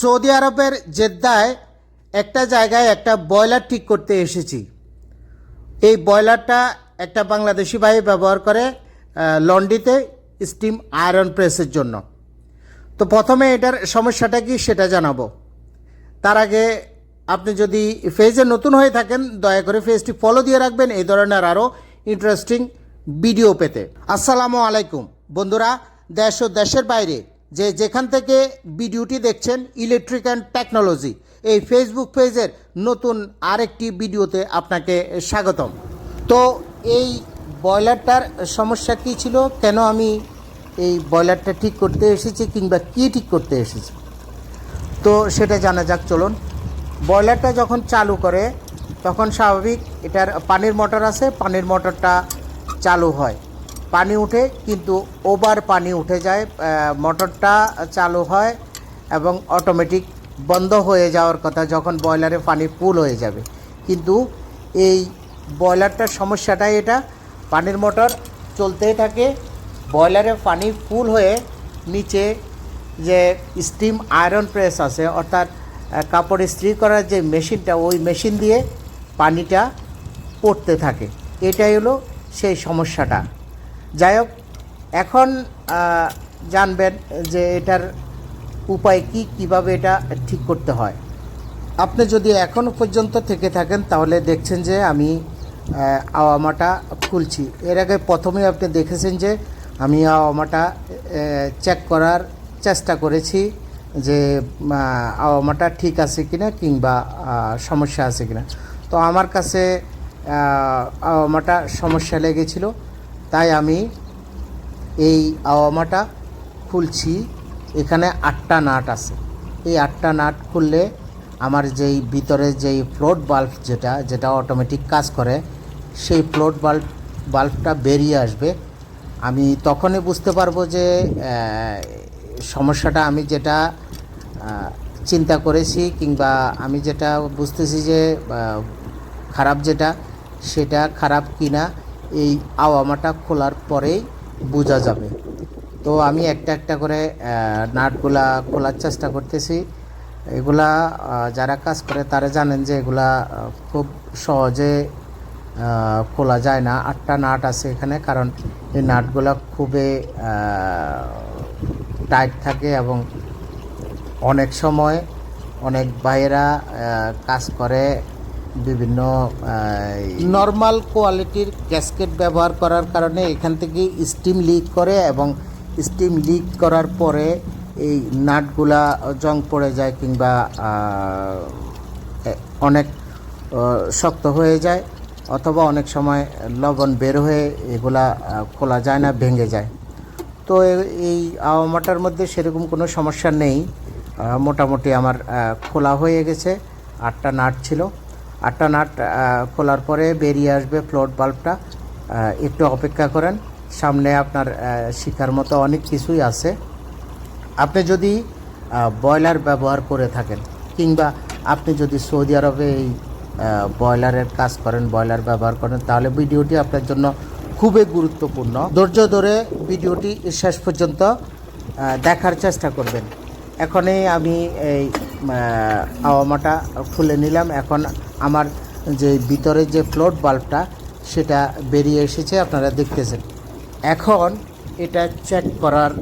Saudi আরবের জেদ্দায় একটা জায়গায় একটা বয়লার ঠিক করতে এসেছি। এই বয়লারটা একটা বাংলাদেশি ভাই ব্যবহার করে আহ, লন্ড্রিতে স্টিম আয়রন প্রেসের জন্য। তো প্রথমে এটার সমস্যাটা কি সেটা জানাব। তার আগে আপনি যদি ফেজে নতুন হয়ে থাকেন দয়া করে ফেজটি ফলো দিয়ে রাখবেন। এই ধরনের আরও ইন্টারেস্টিং ভিডিও পেতে। আসসালামু আলাইকুম। বন্ধুরা দেশ ও দেশের বাইরে যে যেখান থেকে ভিডিওটি দেখছেন, ইলেকট্রিক অ্যান্ড টেকনোলজি। এই ফেসবুক পেজের নতুন আরেকটি ভিডিওতে আপনাকে স্বাগতম। তো এই বয়লারটার সমস্যা কী ছিল? কেন আমি এই বয়লারটা ঠিক করতে এসেছি কিংবা কী ঠিক করতে এসেছি? তো সেটা জানা যাক, চলুন। বয়লারটা যখন চালু করে, তখন স্বাভাবিক এটার পানির মোটর আছে, পানির মোটরটা চালু হয়। পানি উঠে, কিন্তু ওভার পানি উঠে যায় মোটরটা চালু হয় এবং অটোমেটিক বন্ধ হয়ে যাওয়ার কথা যখন বয়লারে পানি ফুল হয়ে যাবে। কিন্তু এই বয়লারটার সমস্যাটাই এটা, পানির মোটর চলতেই থাকে বয়লারে পানি ফুল হয়ে নিচে যে স্টিম আয়রন প্রেস আছে, অর্থাৎ কাপড় ইস্ত্রি করার যে মেশিনটা, ওই মেশিন দিয়ে পানিটা পড়তে থাকে। এটাই হলো সেই সমস্যাটা। যাই হোক, এখন জানবেন যে এটার উপায় কি, কীভাবে এটা ঠিক করতে হয়। আপনি যদি এখনও পর্যন্ত থেকে থাকেন, তাহলে দেখছেন যে আমি আওয়ামাটা খুলছি। এর আগে প্রথমে আপনি দেখেছেন যে আমি আওয়ামাটা চেক করার চেষ্টা করেছি যে আওয়ামাটা ঠিক আছে কিনা কিংবা সমস্যা আছে কিনা। তো আমার কাছে আওয়ামাটা সমস্যা লেগেছিল। তাই আমি এই আওয়ামাটা খুলছি। এখানে আটটা নাট আছে। এই আটটা নাট খুললে আমার যেই ভিতরে যেই ফ্লোট বাল্ব যেটা যেটা অটোমেটিক কাজ করে, সেই ফ্লোট বাল্ব বাল্বটা বেরিয়ে আসবে। আমি তখনই বুঝতে পারব যে সমস্যাটা আমি যেটা চিন্তা করেছি কিংবা আমি যেটা বুঝতেছি যে খারাপ যেটা, সেটা খারাপ কিনা এই আওয়ামাটা খোলার পরেই বোঝা যাবে। তো আমি একটা একটা করে নাটগুলা খোলার চেষ্টা করতেছি। এগুলা যারা কাজ করে তারা জানেন যে এগুলা খুব সহজে খোলা যায় না। আটটা নাট আছে এখানে, কারণ এই নাটগুলা খুবই টাইট থাকে এবং অনেক সময় অনেক ভাইয়েরা কাজ করে বিভিন্ন নর্মাল কোয়ালিটির গ্যাসকেট ব্যবহার করার কারণে এখান থেকে স্টিম লিক করে এবং স্টিম লিক করার পরে এই নাটগুলা জং পড়ে যায় কিংবা অনেক শক্ত হয়ে যায় অথবা অনেক সময় লবণ বের হয়ে এগুলা খোলা যায় না, ভেঙে যায়। তো এই আওয়ামাটার মধ্যে সেরকম কোনো সমস্যা নেই। মোটামুটি আমার খোলা হয়ে গেছে। আটটা নাট ছিল। আটটা নাট খোলার পরে বেরিয়ে আসবে ফ্লোট বাল্বটা একটু অপেক্ষা করেন, সামনে আপনার শিখার মতো অনেক কিছুই আছে। আপনি যদি বয়লার ব্যবহার করে থাকেন, কিংবা আপনি যদি সৌদি আরবে এই বয়লারের কাজ করেন বয়লার ব্যবহার করেন, তাহলে ভিডিওটি আপনার জন্য খুবই গুরুত্বপূর্ণ। ধৈর্য ধরে ভিডিওটি শেষ পর্যন্ত দেখার চেষ্টা করবেন। এখনই আমি এই আওয়ামাটা খুলে নিলাম। এখন আমার যে ভিতরে যে ফ্লোট বাল্বটা সেটা বেরিয়ে এসেছে, আপনারা দেখতেছেন। এখন এটা চেক করার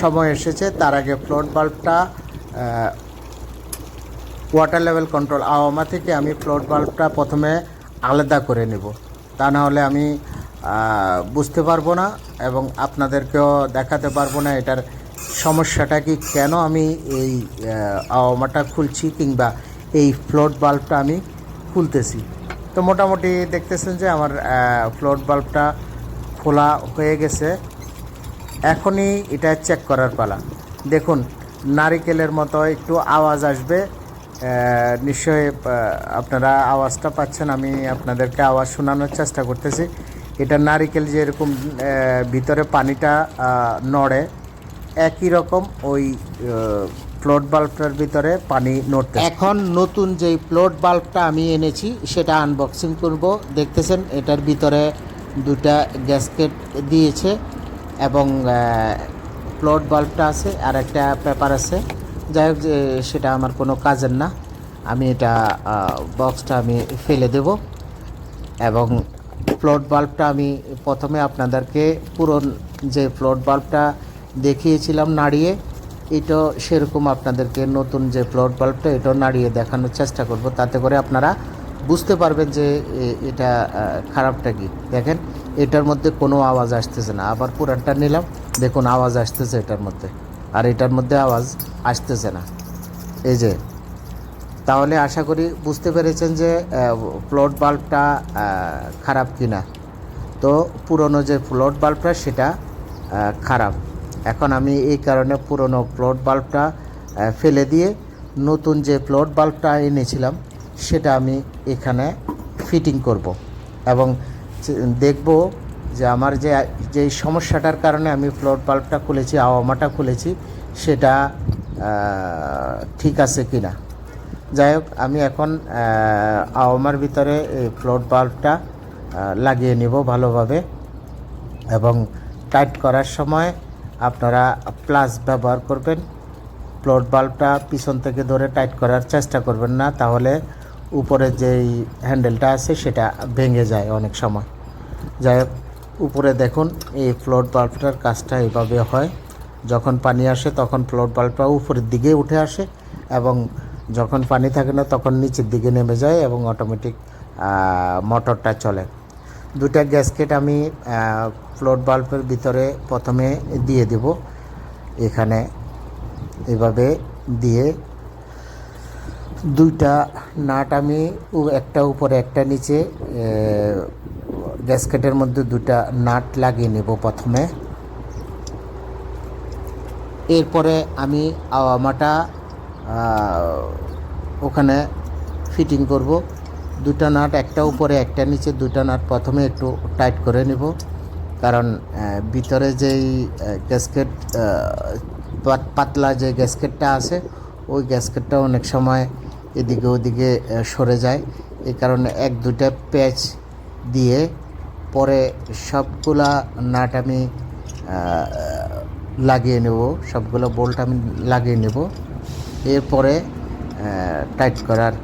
সময় এসেছে। তার আগে ফ্লোট বাল্বটা ওয়াটার লেভেল কন্ট্রোল আওয়ামা থেকে আমি ফ্লোট বাল্বটা প্রথমে আলাদা করে নেব। তা না হলে আমি বুঝতে পারব না এবং আপনাদেরকেও দেখাতে পারব না এটার সমস্যাটা কি? কেন আমি এই আওয়ামাটা খুলছি কিংবা এই ফ্লোট বাল্বটা আমি খুলতেছি? তো মোটামুটি দেখতেছেন যে আমার ফ্লোট বাল্বটা খোলা হয়ে গেছে। এখনই এটা চেক করার পালা। দেখুন, নারিকেলের মতো একটু আওয়াজ আসবে। নিশ্চয়ই আপনারা আওয়াজটা পাচ্ছেন, আমি আপনাদেরকে আওয়াজ শোনানোর চেষ্টা করতেছি। এটা নারিকেল যেরকম ভিতরে পানিটা নড়ে একই রকম ওই ফ্লোট বাল্বটার ভিতরে পানি নড়তে এখন নতুন যেই ফ্লোট বাল্বটা আমি এনেছি, সেটা আনবক্সিং করব। দেখতেছেন, এটার ভিতরে দুটা গ্যাসকেট দিয়েছে এবং ফ্লোট বাল্বটা আছে, আর একটা পেপার আছে। যাই হোক সেটা আমার কোনো কাজের না। আমি এটা বক্সটা আমি ফেলে দেব এবং ফ্লোট বাল্বটা আমি প্রথমে আপনাদেরকে পুরন যে ফ্লোট বাল্বটা দেখিয়েছিলাম নাড়িয়ে। এটা সেরকম আপনাদেরকে নতুন যে ফ্লোট বাল্বটা এটাও নাড়িয়ে দেখানোর চেষ্টা করব। তাতে করে আপনারা বুঝতে পারবেন যে এটা খারাপটা কি। দেখেন, এটার মধ্যে কোনো আওয়াজ আসতেছে না। আবার পুরানটা নিলাম। দেখুন, আওয়াজ আসতেছে এটার মধ্যে। আর এটার মধ্যে আওয়াজ আসতেছে না। এই যে, তাহলে আশা করি বুঝতে পেরেছেন যে ফ্লোট বাল্বটা খারাপ কিনা। তো পুরনো যে ফ্লোট বাল্বটা সেটা খারাপ। এখন আমি এই কারণে পুরনো ফ্লোট বাল্বটা ফেলে দিয়ে নতুন যে ফ্লোট বাল্বটা এনেছিলাম, সেটা আমি এখানে ফিটিং করব। এবং দেখব যে আমার যে যে সমস্যাটার কারণে আমি ফ্লোট বাল্বটা খুলেছি, আওয়ামাটা খুলেছি, সেটা ঠিক আছে কি না যাই হোক, আমি এখন আওয়ামার ভিতরে এই ফ্লোট বাল্বটা লাগিয়ে নিব ভালোভাবে এবং টাইট করার সময় আপনারা প্লাস ব্যবহার করবেন। ফ্লোট বাল্বটা পিছন থেকে ধরে টাইট করার চেষ্টা করবেন না, তাহলে উপরে যেই হ্যান্ডেলটা আছে সেটা ভেঙে যায় অনেক সময়। যাই হোক, উপরে দেখুন, এই ফ্লোট বাল্বটার কাজটা এইভাবে হয়। যখন পানি আসে তখন ফ্লোট বাল্বটা উপরের দিকে উঠে আসে এবং যখন পানি থাকে না তখন নিচের দিকে নেমে যায় এবং অটোমেটিক মোটরটা চলে। দুটা গ্যাসকেট আমি ফ্লোট বাল্বের ভিতরে প্রথমে দিয়ে দেব। এখানে এভাবে দিয়ে দুইটা নাট আমি একটা উপরে একটা নিচে গ্যাসকেটের মধ্যে দুটা নাট লাগিয়ে নেব প্রথমে। এরপরে আমি আওয়ামাটা ওখানে ফিটিং করব। দুটা নাট একটা উপরে, একটা নিচে, দুটা নাট প্রথমে একটু টাইট করে নেব। কারণ ভিতরে যেই গ্যাসকেট পাতলা যে গ্যাসকেটটা আছে, ওই গ্যাসকেটটা অনেক সময় এদিকে ওদিকে সরে যায়। এই কারণে এক দুটা প্যাচ দিয়ে পরে সবগুলা নাট আমি লাগিয়ে নেব। সবগুলো বোল্ট আমি লাগিয়ে নেব। এরপরে টাইট করার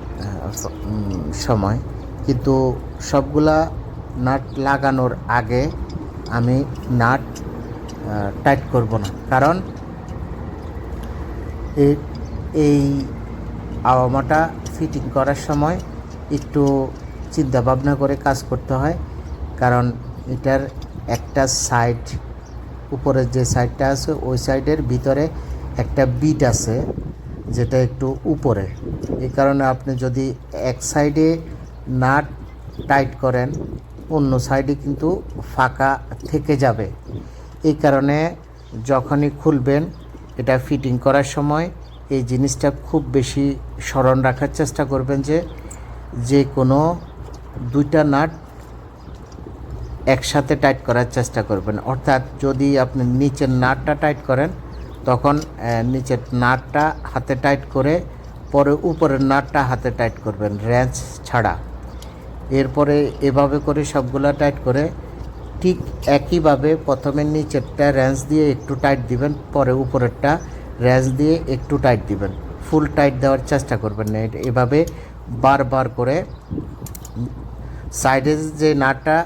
সময়। কিন্তু সবগুলা নাট লাগানোর আগে আমি নাট টাইট করব না। কারণ এই আওয়ামাটা ফিটিং করার সময় একটু চিন্তা ভাবনা করে কাজ করতে হয়। কারণ এটার একটা সাইড, উপরের যে সাইডটা আছে, ওই সাইডের ভিতরে একটা বিট আছে। যেটা একটু উপরে। এই কারণে আপনি যদি এক সাইডে নাট টাইট করেন, অন্য সাইডে কিন্তু ফাঁকা থেকে যাবে। এই কারণে যখনই খুলবেন, এটা ফিটিং করার সময় এই জিনিসটা খুব বেশি স্মরণ রাখার চেষ্টা করবেন যে যে কোনো দুইটা নাট একসাথে টাইট করার চেষ্টা করবেন। অর্থাৎ যদি আপনি নিচের নাটটা টাইট করেন তখন নিচের নাটটা হাতে টাইট করে, পরে উপরের নাটটা হাতে টাইট করবেন র্যাঞ্চ ছাড়া। এরপরে এভাবে করে সবগুলা টাইট করে, ঠিক একইভাবে প্রথমে নিচেরটা র্যাঞ্চ দিয়ে একটু টাইট দিবেন, পরে উপরেরটা র্যাঞ্চ দিয়ে একটু টাইট দিবেন। ফুল টাইট দেওয়ার চেষ্টা করবেন না এভাবে বারবার করে। সাইডে যে নাটটা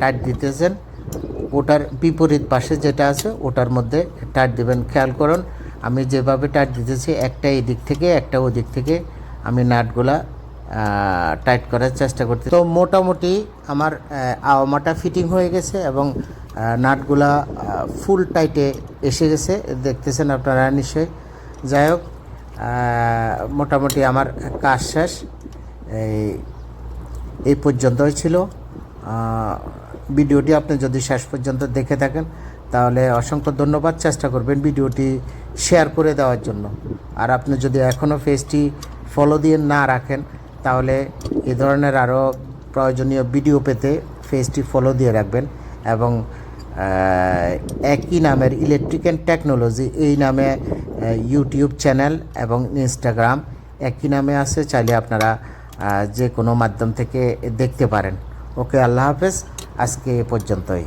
টাইট দিতেছেন ওটার বিপরীত পাশে যেটা আছে, ওটার মধ্যে টাইট দিবেন। খেয়াল করুন, আমি যেভাবে টাইট দিতেছি, একটা এদিক থেকে, একটা ওই দিক থেকে আমি নাটগুলা টাইট করার চেষ্টা করতে তো মোটামুটি আমার আওয়ামাটা ফিটিং হয়ে গেছে এবং নাটগুলা ফুল টাইটে এসে গেছে। দেখতেছেন আপনারা নিশ্চয়ই। যাই হোক মোটামুটি আমার কাজ শেষ। এই এই পর্যন্তই ছিল। ভিডিওটি আপনি যদি শেষ পর্যন্ত দেখে থাকেন, তাহলে অসংখ্য ধন্যবাদ। চেষ্টা করবেন ভিডিওটি শেয়ার করে দেওয়ার জন্য। আর আপনি যদি এখনও পেজটি ফলো দিয়ে না রাখেন, তাহলে এ ধরনের আরও প্রয়োজনীয় ভিডিও পেতে পেজটি ফলো দিয়ে রাখবেন এবং একই নামের ইলেকট্রিক অ্যান্ড টেকনোলজি এই নামে ইউটিউব চ্যানেল এবং ইনস্টাগ্রাম একই নামে আছে, চাইলে আপনারা যে কোনো মাধ্যম থেকে দেখতে পারেন। ওকে আল্লাহ হাফেজ আজকে এ পর্যন্তই।